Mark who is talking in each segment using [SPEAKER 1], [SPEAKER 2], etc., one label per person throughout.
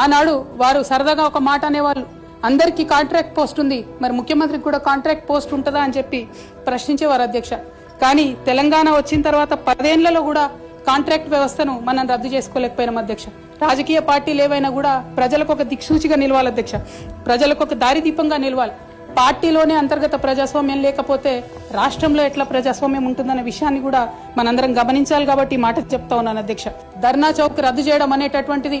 [SPEAKER 1] ఆనాడు వారు సరదాగా ఒక మాట అనేవాళ్ళు. అందరికీ కాంట్రాక్ట్ పోస్ట్ ఉంది. మరి ముఖ్యమంత్రికి కూడా కాంట్రాక్ట్ పోస్ట్ ఉంటుందా అని చెప్పి ప్రశ్నించేవారు అధ్యక్ష. కానీ తెలంగాణ వచ్చిన తర్వాత పదేళ్ళలో కూడా కాంట్రాక్ట్ వ్యవస్థను మనం రద్దు చేసుకోలేకపోయినాం అధ్యక్ష. రాజకీయ పార్టీలు ఏవైనా కూడా ప్రజలకు ఒక దిక్సూచిగా నిలవాలి అధ్యక్ష. ప్రజలకు ఒక దారిదీపంగా నిలవాలి. పార్టీలోనే అంతర్గత ప్రజాస్వామ్యం లేకపోతే రాష్ట్రంలో ఎట్లా ప్రజాస్వామ్యం ఉంటుందనే విషయాన్ని కూడా మనందరం గమనించాలి కాబట్టి మాట చెప్తా ఉన్నాను అధ్యక్ష. ధర్నా చౌక్ రద్దు చేయడం అనేటటువంటిది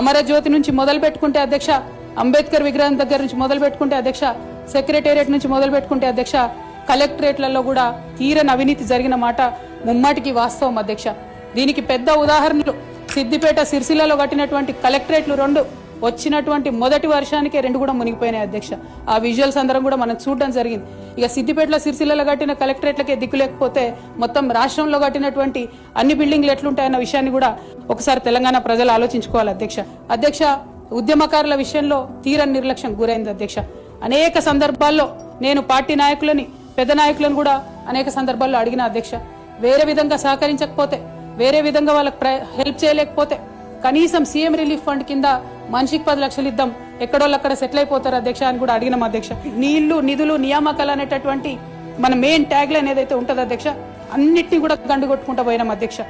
[SPEAKER 1] అమరజ్యోతి నుంచి మొదలు పెట్టుకుంటే అధ్యక్ష అంబేద్కర్ విగ్రహం దగ్గర నుంచి మొదలు పెట్టుకుంటే అధ్యక్ష సెక్రటేరియట్ నుంచి మొదలు పెట్టుకుంటే అధ్యక్ష కలెక్టరేట్లలో కూడా తీరని అవినీతి జరిగిన మాట ముమ్మాటికి వాస్తవం అధ్యక్ష. దీనికి పెద్ద ఉదాహరణలు సిద్దిపేట సిరిసిల్లలో కట్టినటువంటి కలెక్టరేట్లు రెండు. వచ్చినటువంటి మొదటి వర్షానికే రెండు కూడా మునిగిపోయినాయి అధ్యక్ష. ఆ విజువల్స్ అందరం కూడా మనం చూడడం జరిగింది. ఇక సిద్దిపేటలో సిరిసిల్లలో కట్టిన కలెక్టరేట్లకే దిక్కు లేకపోతే మొత్తం రాష్ట్రంలో కట్టినటువంటి అన్ని బిల్డింగ్లు ఎట్లుంటాయన్న విషయాన్ని కూడా ఒకసారి తెలంగాణ ప్రజలు ఆలోచించుకోవాలి అధ్యక్ష. అధ్యక్ష ఉద్యమకారుల విషయంలో తీరని నిర్లక్ష్యం గురైంది అధ్యక్ష. అనేక సందర్భాల్లో నేను పార్టీ నాయకులని పెద్ద నాయకులను కూడా అనేక సందర్భాల్లో అడిగిన అధ్యక్ష వేరే విధంగా సహకరించకపోతే వేరే విధంగా వాళ్ళకి ప్ర- హెల్ప్ చేయలేకపోతే కనీసం సీఎం రిలీఫ్ ఫండ్ కింద మనిషికి పది లక్షలు ఇద్దాం. ఎక్కడోళ్ళక్కడ సెటిల్ అయిపోతారు అధ్యక్ష అని కూడా అడిగినాం అధ్యక్ష. నీళ్ళు నిధులు నియామకాలు అనేటటువంటి మన మెయిన్ ట్యాగ్ లైన్ ఏదైతే ఉంటుందో అధ్యక్ష అన్నిటినీ కూడా గండు కొట్టుకుంటా పోయినాం అధ్యక్ష.